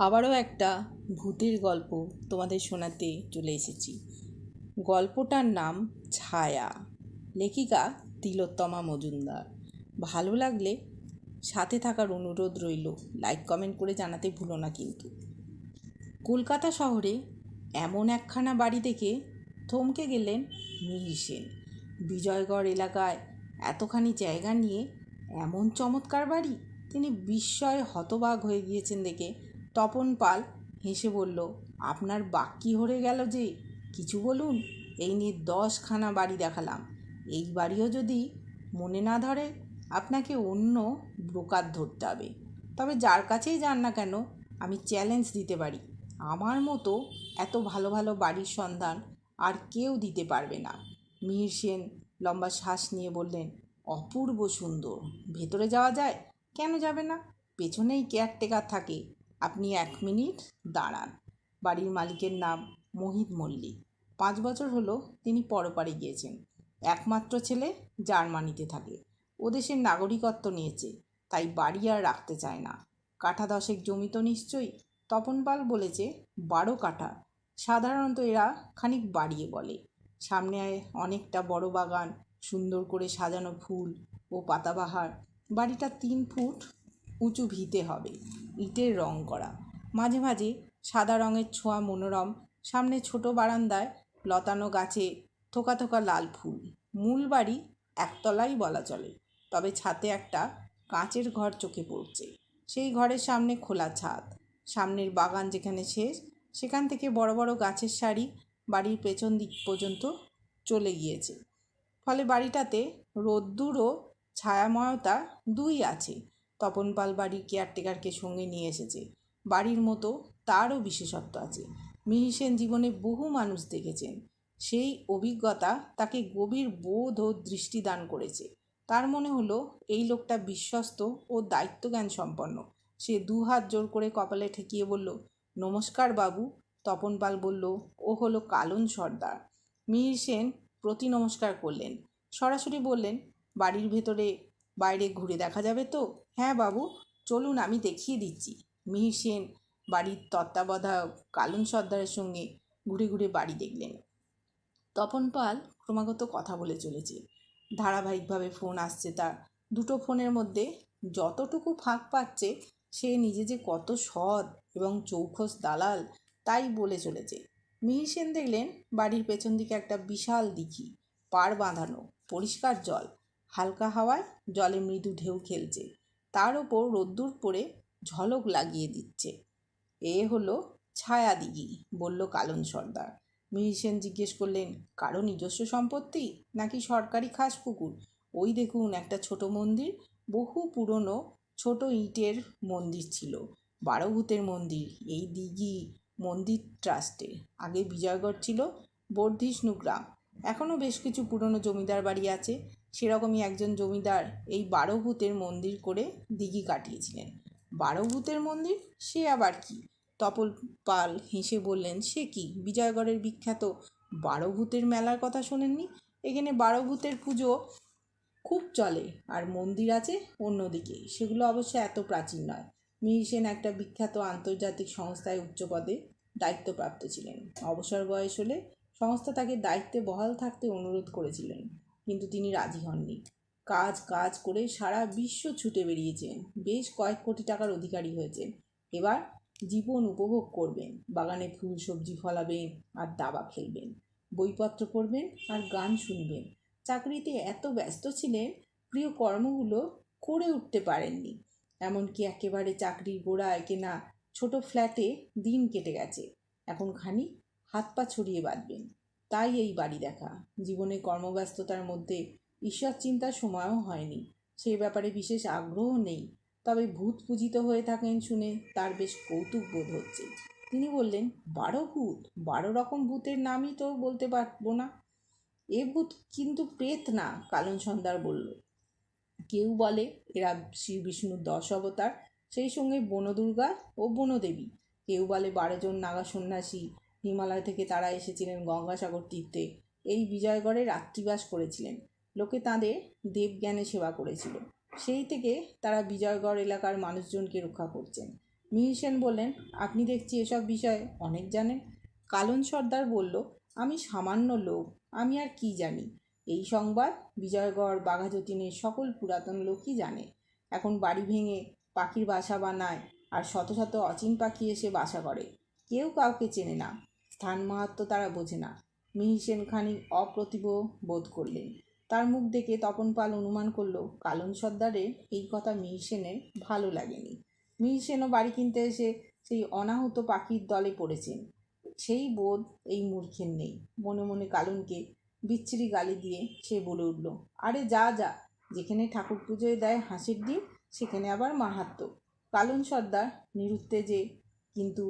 আবারও একটা ভূতের গল্প তোমাদের শোনাতে চলে এসেছি। গল্পটার নাম ছায়া। লেখিকা তিলোত্তমা মজুমদার। ভালো লাগলে সাথে থাকার অনুরোধ রইল। লাইক কমেন্ট করে জানাতে ভুলো না কিন্তু। কলকাতা শহরে এমন একখানা বাড়ি দেখে থমকে গেলেন মিহির সেন। বিজয়গড় এলাকায় এতখানি জায়গা নিয়ে এমন চমৎকার বাড়ি? তিনি বিস্ময়ে হতবাক হয়ে গিয়েছেন দেখে তপন পাল হেসে বলল, আপনার বাক্যি হরে গেল যে, কিছু বলুন, এই নিয়ে দশখানা বাড়ি দেখালাম। এই বাড়িও যদি মনে না ধরে, আপনাকে অন্য ব্রোকার ধরতে হবে। তবে যার কাছেই যান না কেন, আমি চ্যালেঞ্জ দিতে পারি। আমার মতো এত ভালো ভালো বাড়ির সন্ধান আর কেউ দিতে পারবে না। মিহির সেন লম্বা শ্বাস নিয়ে বললেন, অপূর্ব সুন্দর। ভেতরে যাওয়া যায়? কেন যাবে না? পেছনেই কেয়ারটেকার থাকে। আপনি এক মিনিট দাঁড়ান। বাড়ির মালিকের নাম মোহিত মল্লিক। পাঁচ বছর হলো তিনি পরপারে গিয়েছেন। একমাত্র ছেলে জার্মানিতে থাকে। ও দেশের নাগরিকত্ব নিয়েছে, তাই বাড়ি আর রাখতে চায় না। কাঠা দশেক জমি তো নিশ্চয়ই। তপন পাল বলেছে, বারো কাঠা। সাধারণত এরা খানিক বাড়িয়ে বলে। সামনে অনেকটা বড় বাগান, সুন্দর করে সাজানো ফুল ও পাতাবাহার। বাড়িটা তিন ফুট উঁচু ভিতে হবে, ইটের রং করা। মাঝে মাঝে সাদা রঙের ছোঁয়া মনোরম, সামনে ছোট বারান্দায় লতানো গাছে থোকা থোকা লাল ফুল। মূল বাড়ি একতলাই বলা চলে, তবে ছাতে একটা কাঁচের ঘর চোখে পড়ছে। সেই ঘরের সামনে খোলা ছাদ। সামনের বাগান যেখানে শেষ, সেখান থেকে বড় বড় গাছের সারি বাড়ির পেছন দিক পর্যন্ত চলে গিয়েছে। ফলে বাড়িটাতে রোদ্দুর ও ছায়াময়তা দুই আছে। তপন পাল বাড়ির কেয়ারটেকারকে সঙ্গে নিয়ে এসেছে। বাড়ির মতো তারও বিশেষত্ব আছে। মিহির সেন জীবনে বহু মানুষ দেখেছেন। সেই অভিজ্ঞতা তাকে গভীর বোধ ও দৃষ্টি দান করেছে। তার মনে হলো, এই লোকটা বিশ্বস্ত ও দায়িত্বজ্ঞান সম্পন্ন। সে দু হাত জোর করে কপালে ঠেকিয়ে বলল, নমস্কার বাবু। তপন পাল বলল, ও হলো কালন সর্দার। মিহির সেন প্রতি নমস্কার করলেন। সরাসরি বললেন, বাড়ির ভেতরে বাইরে ঘুরে দেখা যাবে তো? হ্যাঁ বাবু, চলুন আমি দেখিয়ে দিচ্ছি। মিহির সেন বাড়ির তত্ত্বাবধায়ক কালন সর্দারের সঙ্গে ঘুরে ঘুরে বাড়ি দেখলেন। তপন পাল ক্রমাগত কথা বলে চলেছে। ধারাবাহিকভাবে ফোন আসছে তার। দুটো ফোনের মধ্যে যতটুকু ফাঁক পাচ্ছে, সে নিজে যে কত সৎ এবং চৌখস দালাল তাই বলে চলেছে। মিহির সেন দেখলেন বাড়ির পেছন দিকে একটা বিশাল দিঘি, পাড় বাঁধানো, পরিষ্কার জল। হালকা হাওয়ায় জলে মৃদু ঢেউ খেলছে। তার ওপর রোদ্দুর পড়ে ঝলক লাগিয়ে দিচ্ছে। এ হলো ছায়া দিঘি বলল কালন সর্দার। মিহির সেন জিজ্ঞেস করলেন, কারও নিজস্ব সম্পত্তি নাকি সরকারি খাস পুকুর? ওই দেখুন একটা ছোট মন্দির, বহু পুরনো ছোট ইটের মন্দির ছিল বারো ভূতের মন্দির, এই দিঘি মন্দির ট্রাস্টে। আগে বিজয়গড় ছিল বর্ধিষ্ণু গ্রাম এখনও বেশ কিছু পুরনো জমিদার বাড়ি আছে সেরকমই একজন জমিদার এই বারো ভূতের মন্দির করে দিঘি কাটিয়েছিলেন। বারো ভূতের মন্দির? সে আবার কি? তপল পাল হেসে বললেন, সে কি? বিজয়গড়ের বিখ্যাত বারো ভূতের মেলার কথা শোনেননি? এখানে বারো ভূতের পুজো খুব চলে আর মন্দির আছে অন্যদিকে। সেগুলো অবশ্য এত প্রাচীন নয়। মিহির সেন একটা বিখ্যাত আন্তর্জাতিক সংস্থায় উচ্চপদে দায়িত্বপ্রাপ্ত ছিলেন। অবসর বয়স হলে সংস্থা তাকে দায়িত্বে বহাল থাকতে অনুরোধ করেছিলেন। কিন্তু তিনি রাজি হননি। কাজ কাজ করে সারা বিশ্ব ছুটে বেরিয়েছেন। বেশ কয়েক কোটি টাকার অধিকারী হয়েছেন। এবার জীবন উপভোগ করবেন। বাগানে ফুল সবজি ফলাবেন আর দাবা খেলবেন। বইপত্র পড়বেন আর গান শুনবেন। চাকরিতে এত ব্যস্ত ছিলেন, প্রিয় কর্মগুলো করে উঠতে পারেননি। এমনকি একেবারে চাকরির গোড়ায় কেনা ছোট ফ্ল্যাটে দিন কেটে গেছে। এখন খানি হাত পা ছড়িয়ে বাঁধবেন। তাই এই বাড়ি দেখা। জীবনে কর্মব্যস্ততার মধ্যে ঈশ্বর চিন্তার সময়ও হয়নি। সেই ব্যাপারে বিশেষ আগ্রহ নেই। তবে ভূত পূজিত হয়ে থাকেন শুনে তার বেশ কৌতুক বোধ হচ্ছে। তিনি বললেন, বারো ভূত? বারো রকম ভূতের নামই তো বলতে পারব না। এ ভূত কিন্তু প্রেত না কালন সন্ধ্যার বলল। কেউ বলে, এরা শ্রী বিষ্ণুর দশ অবতার, সেই সঙ্গে বনদুর্গা ও বনদেবী। কেউ বলে বারোজন নাগা সন্ন্যাসী হিমালয় থেকে তারা এসেছিলেন গঙ্গাসাগর তীর্থে এই বিজয়গড়ে রাত্রিবাস করেছিলেন। লোকে তাঁদের দেবজ্ঞানে সেবা করেছিল। সেই থেকে তারা বিজয়গড় এলাকার মানুষজনকে রক্ষা করছেন। মিহির সেন বললেন, আপনি দেখছি এসব বিষয়ে অনেক জানেন। কালন সর্দার বলল, আমি সামান্য লোক, আমি আর কি জানি? এই সংবাদ বিজয়গড়, বাঘাযতীনের সকল পুরাতন লোকই জানে। এখন বাড়ি ভেঙে পাখির বাসা বানায় আর শত শত অচিন পাখি এসে বাসা করে। কেউ কাউকে চেনে না। স্থান মাহাত্ম তারা বোঝে না। মিহির সেন খানিক অপ্রতিভ বোধ করলেন। তার মুখ দেখে তপন পাল অনুমান করল, কালন সর্দারের এই কথা মিহির সেনের ভালো লাগেনি। মিহির সেনও বাড়ি কিনতে এসে সেই অনাহত পাখির দলে পড়েছেন। সেই বোধ এই মূর্খের নেই। মনে মনে কালুনকে বিচ্ছিরি গালি দিয়ে সে বলে উঠল, আরে যা যা। যেখানে ঠাকুর পুজোয় দেয় হাসির ডিম, সেখানে আবার মাহাত্ম। কালুন সর্দার নিরুত্তেজে, কিন্তু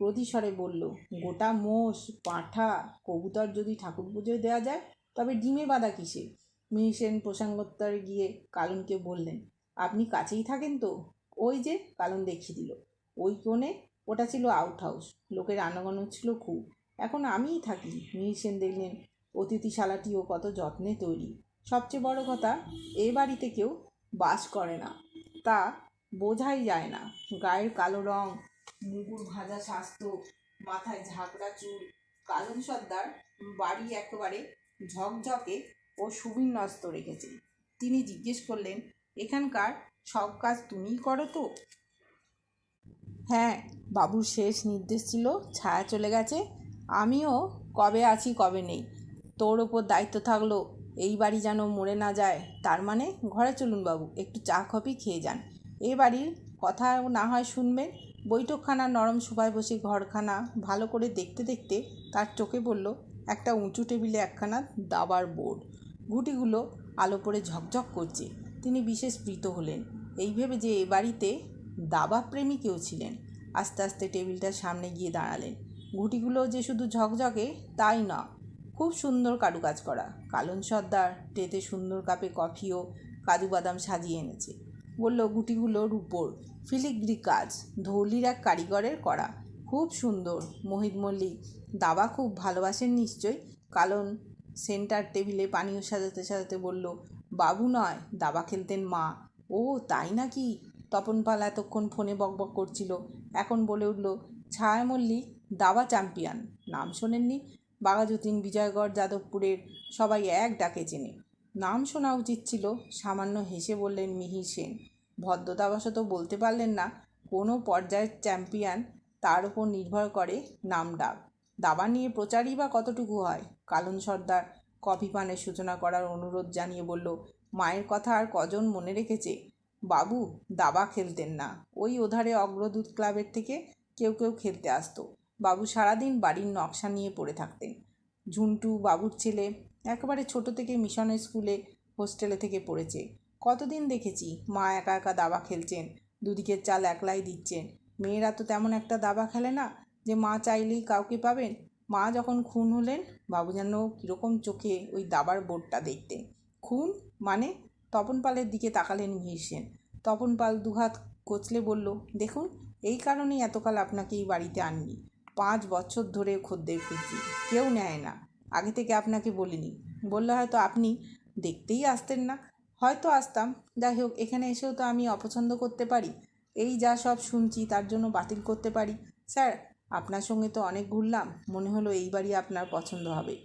প্রতিস্বরে বলল গোটা মোষ পাঁঠা কবুতর যদি ঠাকুর পুজোয় দেওয়া যায় তবে ডিমে বাঁধা কিসে মিহিসেন প্রসঙ্গোত্তরে গিয়ে কালুনকে বললেন আপনি কাছেই থাকেন তো? ওই যে কালুন দেখিয়ে দিল ওই কোণে ওটা ছিল আউট হাউস লোকের আনাগোনা ছিল খুব এখন আমিই থাকি। মিহিসেন দেখলেন অতিথিশালাটিও কত যত্নে তৈরি সবচেয়ে বড় কথা এ বাড়িতে কেউ বাস করে না তা বোঝাই যায় না গায়ের কালো রং মুগুর ভাজা স্বাস্থ্য, মাথায় ঝাঁকড়া চুল, কালন সর্দার, বাড়ি একেবারে ঝকঝকে ও সুবিন্যস্ত রেখেছে। তিনি জিজ্ঞেস করলেন, এখানকার সব কাজ তুমিই করো তো? হ্যাঁ বাবুর শেষ নির্দেশ ছিল, ছায়া চলে গেছে। আমিও কবে আছি কবে নেই। তোর ওপর দায়িত্ব থাকল, এই বাড়ি যেন মরে না যায়। তার মানে ঘরে চলুন বাবু, একটু চা কফি খেয়ে যান। এ বাড়ির কথা না হয় শুনবেন বৈঠকখানা, নরম সোফায় বসে ঘরখানা ভালো করে দেখতে দেখতে তার চোখে পড়ল একটা উঁচু টেবিলে একখানা দাবার বোর্ড। গুটিগুলো আলো পড়ে ঝকঝক করছে। তিনি বিশেষ প্রীত হলেন। এই ভেবে যে এ বাড়িতে দাবা প্রেমী কেউ ছিলেন, আস্তে আস্তে টেবিলটার সামনে গিয়ে দাঁড়ালেন। ঘুটিগুলো যে শুধু ঝকঝকে, তাই না? খুব সুন্দর কারুকাজ করা। কালন সর্দার, টেতে সুন্দর কাপে কফি ও কাজু বাদাম সাজিয়ে এনেছে। বলল, গুটিগুলোর উপর ফিলিগ্রি কাজ, ধৌলির এক কারিগরের করা। খুব সুন্দর, মোহিত মল্লিক। দাবা খুব ভালোবাসেন নিশ্চয় কারণ সেন্টার টেবিলে পানীয় সাজাতে সাজাতে বলল, বাবু নয়, দাবা খেলতেন মা। ও, তাই নাকি? তপন পাল এতক্ষণ ফোনে বকবক করছিল। এখন বলে উঠল, ছায়া মল্লিক, দাবা চ্যাম্পিয়ন। নাম শোনেননি? বাঘাযতীন, বিজয়গড়, যাদবপুরের সবাই এক ডাকে চেনে। নাম শোনা উচিত ছিল। সামান্য হেসে বললেন মিহির সেন। ভদ্রতাবশত বলতে পারলেন না, কোনো পর্যায়ের চ্যাম্পিয়ন তার উপর নির্ভর করে নাম ডাক। দাবা নিয়ে প্রচারই বা কতটুকু হয়? কালন সর্দার কফি পানের সূচনা করার অনুরোধ জানিয়ে বলল, মায়ের কথা আর কজন মনে রেখেছে? বাবু, দাবা খেলতেন না। ওই ওধারে অগ্রদূত ক্লাবের থেকে কেউ কেউ খেলতে আসতো। বাবু সারাদিন বাড়ির নকশা নিয়ে পড়ে থাকতেন। ঝুন্টু বাবুর ছেলে একেবারে ছোট থেকে মিশনের স্কুলে, হোস্টেলে থেকে পড়েছে। কতদিন দেখেছি মা একা একা দাবা খেলছেন, দুদিকের চাল একলাই দিচ্ছেন। মেয়েরা তো তেমন একটা দাবা খেলে না যে মা চাইলেই কাউকে পাবেন। মা যখন খুন হলেন, বাবু যেন কীরকম চোখে ওই দাবার বোর্ডটা দেখতেন। খুন? মানে? তপন পালের দিকে তাকালেন মিহির সেন তপন পাল দুহাত কচলে বলল, দেখুন, এই কারণেই এতকাল আপনাকে এই বাড়িতে আননি। পাঁচ বছর ধরে খদ্দের খুঁজছি। কেউ নেয় না। আগে থেকে আপনাকে বলিনি। বললে হয়তো আপনি দেখতেই আসতেন না। হয়তো আসতাম। যাই হোক, এখানে এসেও তো আমি অপছন্দ করতে পারি। এই যা সব শুনছি, তার জন্য বাতিল করতে পারি। স্যার, আপনার সঙ্গে তো অনেক ঘুরলাম। মনে হলো এই বাড়ি আপনার পছন্দ হবে।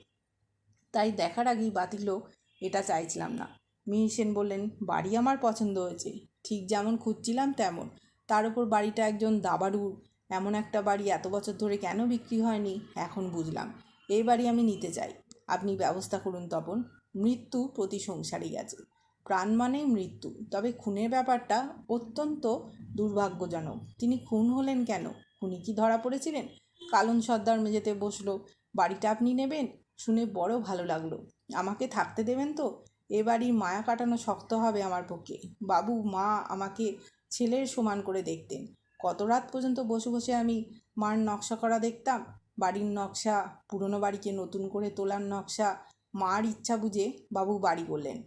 তাই দেখার আগেই বাতিলও এটা চাইছিলাম না। মিহির সেন বললেন, বাড়ি আমার পছন্দ হয়েছে। ঠিক যেমন খুঁজছিলাম তেমন। তার উপর বাড়িটা একজন দাবাড়ুর। এমন একটা বাড়ি এত বছর ধরে কেন বিক্রি হয়নি? এখন বুঝলাম। এই বাড়ি আমি নিতে চাই। আপনি ব্যবস্থা করুন তপন। মৃত্যু প্রতি সংসারই গেছে প্রাণ মানেই মৃত্যু। তবে খুনের ব্যাপারটা অত্যন্ত দুর্ভাগ্যজনক। তিনি খুন হলেন কেন? খুনি কি ধরা পড়েছিলেন? কালন সর্দার মেঝেতে বসল। বাড়িটা আপনি নেবেন? শুনে বড় ভালো লাগল। আমাকে থাকতে দেবেন তো? এ বাড়ির মায়া কাটানো শক্ত হবে আমার পক্ষে। বাবু, মা আমাকে ছেলের সমান করে দেখতেন। কত রাত পর্যন্ত বসে বসে আমি মার নকশা করা দেখতাম? বাড়ির নকশা, পুরনো বাড়িকে নতুন করে তোলার নকশা, মার ইচ্ছা বুঝে বাবু বাড়ি করলেন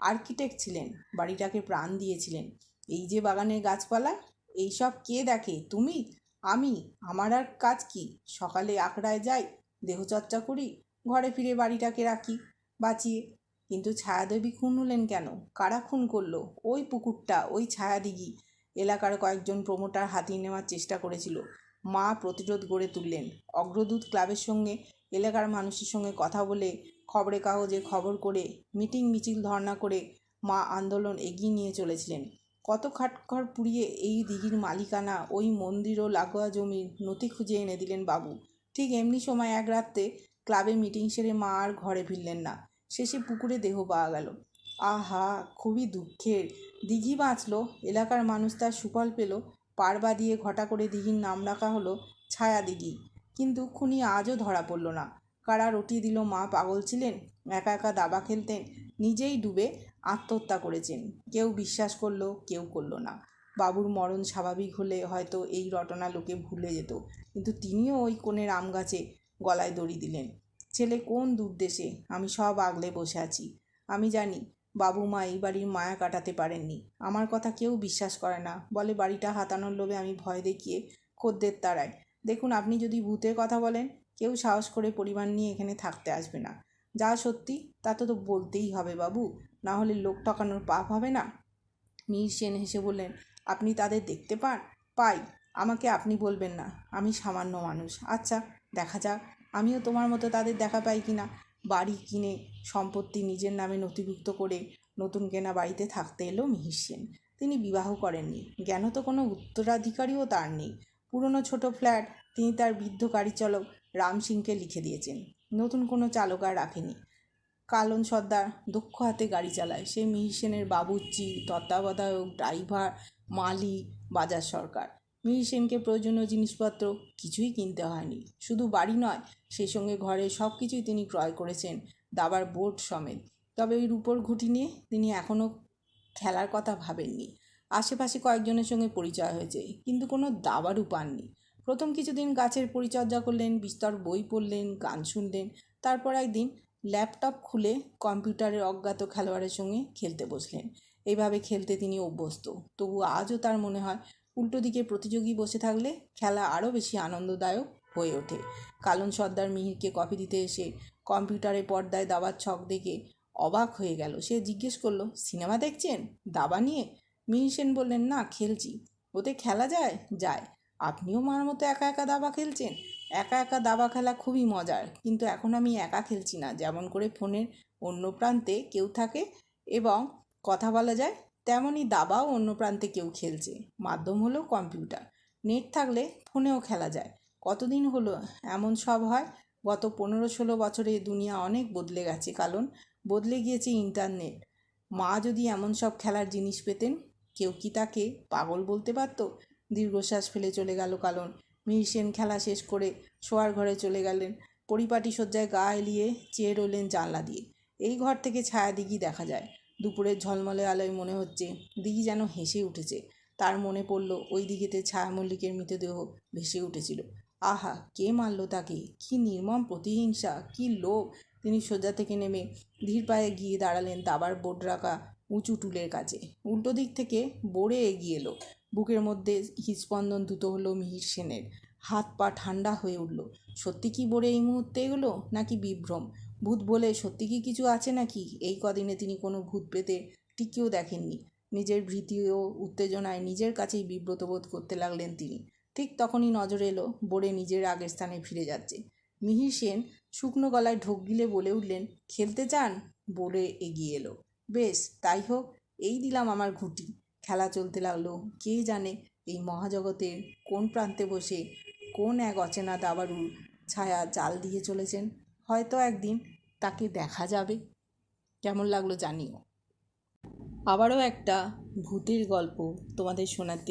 আর্কিটেক্ট ছিলেন, বাড়িটাকে প্রাণ দিয়েছিলেন। এই যে বাগানের গাছপালা, এইসব কে দেখে, তুমি? আমি? আমার আর কাজ কি? সকালে আখড়ায় যাই দেহচর্চা করি, ঘরে ফিরে বাড়িটাকে রাখি, বাঁচিয়ে। কিন্তু ছায়াদেবী খুন হলেন কেন? কারা খুন করল? ওই পুকুরটা, ওই ছায়াদিঘি। এলাকার কয়েকজন প্রমোটার হাতিয়ে নেওয়ার চেষ্টা করেছিল। মা প্রতিরোধ গড়ে তুললেন। অগ্রদূত ক্লাবের সঙ্গে, এলাকার মানুষের সঙ্গে কথা বলে খবরে কাগজে খবর করে, মিটিং মিছিল ধর্ণা করে মা আন্দোলন এগিয়ে নিয়ে চলেছিলেন। কত খাটখর পুড়িয়ে এই দিঘির মালিকানা, ওই মন্দির ও লাগোয়া জমির নথি খুঁজে এনে দিলেন বাবু। ঠিক এমনি সময় এক রাত্রে ক্লাবে মিটিং সেরে মা আর ঘরে ফিরলেন না। শেষে পুকুরে দেহ পাওয়া গেল। আহা, খুবই দুঃখের। দিঘি বাঁচলো, এলাকার মানুষ তার সুফল পেল পারবা দিয়ে ঘটা করে দিঘির নাম রাখা হলো ছায়া দিঘি কিন্তু খুনি আজও ধরা পড়ল না। কারা রটিয়ে দিল মা পাগল ছিলেন? একা একা দাবা খেলতেন? নিজেই ডুবে আত্মহত্যা করেছেন। কেউ বিশ্বাস করল, কেউ করল না। বাবুর মরণ স্বাভাবিক হলে হয়তো এই রটনা লোকে ভুলে যেত। কিন্তু তিনিও ওই কোণের আম গাছে গলায় দড়ি দিলেন। ছেলে কোন দূরদেশে? আমি সব আগলে বসে আছি। আমি জানি বাবু মা এই বাড়ির মায়া কাটাতে পারেননি। আমার কথা কেউ বিশ্বাস করে না। বলে বাড়িটা হাতানোর লোভে আমি ভয় দেখিয়ে খদ্দের তাড়াই। দেখুন, আপনি যদি ভূতের কথা বলেন, কেউ সাহস করে পরিবার নিয়ে এখানে থাকতে আসবে না। যা সত্যি, তা তো তো বলতেই হবে বাবু। না হলে লোক ঠকানোর পাপ হবে না? মীর সেন হেসে বললেন, আপনি তাদের দেখতে পান? পাই। আমাকে আপনি বলবেন না। আমি সামান্য মানুষ। আচ্ছা দেখা যাক। আমিও তোমার মতো তাদের দেখা পাই কি না বাড়ি কিনে সম্পত্তি নিজের নামে নথিভুক্ত করে নতুন কেনা বাড়িতে থাকতে এলো মিহির সেন। তিনি বিবাহ করেননি। জ্ঞান তো কোনো উত্তরাধিকারীও তার নেই। পুরনো ছোট ফ্ল্যাট তিনি তার বৃদ্ধ গাড়ি চালক রাম সিংকে লিখে দিয়েছেন। নতুন কোনো চালক আর রাখেনি। কালন সর্দার দক্ষ হাতে গাড়ি চালায়। সে মিহির সেনের বাবুর্চি, তত্ত্বাবধায়ক, ড্রাইভার মালি বাজার সরকার। মিহির সেনকে প্রয়োজনীয় জিনিসপত্র কিছুই কিনতে হয়নি। শুধু বাড়ি নয়, সেই সঙ্গে ঘরের সব কিছুই তিনি ক্রয় করেছেন, দাবার বোর্ড সমেত। তবে ওই রূপোর ঘুটি নিয়ে তিনি এখনও খেলার কথা ভাবেননি। আশেপাশে কয়েকজনের সঙ্গে পরিচয় হয়েছে, কিন্তু কোনো দাবারও পাননি। প্রথম কিছুদিন গাছের পরিচর্যা করলেন, বিস্তর বই পড়লেন, গান শুনলেন। তারপর একদিন ল্যাপটপ খুলে কম্পিউটারের অজ্ঞাত খেলোয়াড়ের সঙ্গে খেলতে বসলেন। এইভাবে খেলতে তিনি অভ্যস্ত। তবু আজও তার মনে হয় উল্টো দিকে প্রতিযোগী বসে থাকলে খেলা আরও বেশি আনন্দদায়ক হয়ে ওঠে। কালন সর্দার মিহিরকে কফি দিতে এসে কম্পিউটারে পর্দায় দাবার ছক দেখে অবাক হয়ে গেল। সে জিজ্ঞেস করল, সিনেমা দেখছেন? দাবা নিয়ে? মিহির সেন বললেন, না, খেলছি। ওতে খেলা যায়? যায়। আপনিও মার মতো একা একা দাবা খেলছেন? একা একা দাবা খেলা খুবই মজার, কিন্তু এখন আমি একা খেলছি না। যেমন করে ফোনের অন্য প্রান্তে কেউ থাকে এবং কথা বলা যায় তেমনই দাবাও অন্য প্রান্তে কেউ খেলছে। মাধ্যম হলো কম্পিউটার। নেট থাকলে ফোনেও খেলা যায়। কতদিন হলো এমন সব হয়? গত পনেরো ষোলো বছরে দুনিয়া অনেক বদলে গেছে কারণ বদলে গিয়েছে ইন্টারনেট। মা যদি এমন সব খেলার জিনিস পেতেন, কেউ কি তাকে পাগল বলতে পারতো? দীর্ঘশ্বাস ফেলে চলে গেল কারণ মিহির খেলা শেষ করে শোয়ার ঘরে চলে গেলেন। পরিপাটি শয্যায় গা এলিয়ে চেয়ে রইলেন জানলা দিয়ে। এই ঘর থেকে ছায়া দিঘি দেখা যায়। দুপুরের ঝলমলে আলোয় মনে হচ্ছে, দিঘি যেন হেসে উঠেছে। তার মনে পড়ল, ওই দিঘিতে ছায়া মল্লিকের মৃতদেহ ভেসে উঠেছিল। আহা, কে মারল তাকে? কি নির্মম প্রতিহিংসা, কি লোভ। তিনি সোজা থেকে নেমে ধীর পায়ে গিয়ে দাঁড়ালেন দাবার বোর্ড রাখা উঁচু টুলের কাছে। উল্টো দিক থেকে বোড়ে এগিয়ে এলো। বুকের মধ্যে হৃদস্পন্দন দ্রুত হলো মিহির সেনের। হাত পা ঠান্ডা হয়ে উঠল। সত্যি কি বোরে এই মুহূর্তে এগুলো, নাকি বিভ্রম? ভূত বলে সত্যি কি কিছু আছে নাকি? এই কদিনে তিনি কোনো ভূত পেতে টিকিও দেখেননি। নিজের ভীতি ও উত্তেজনায় নিজের কাছেই বিব্রত বোধ করতে লাগলেন তিনি। ঠিক তখনই নজর এলো বোরে নিজের আগের স্থানে ফিরে যাচ্ছে। মিহির সেন শুকনো গলায় ঢোক গিলে বলে উঠলেন, খেলতে চান? বলে এগিয়ে এলো। বেশ, তাই হোক, এই দিলাম আমার ঘুটি। খেলা চলতে লাগল। কে জানে এই মহাজগতের কোন প্রান্তে বসে কোন এক অচেনা দাবারুর ছায়া জাল দিয়ে চলেছেন। হয়তো একদিন তাকে দেখা যাবে। কেমন লাগল জানিও। আবারও একটা ভূতের গল্প তোমাদের শোনাতে।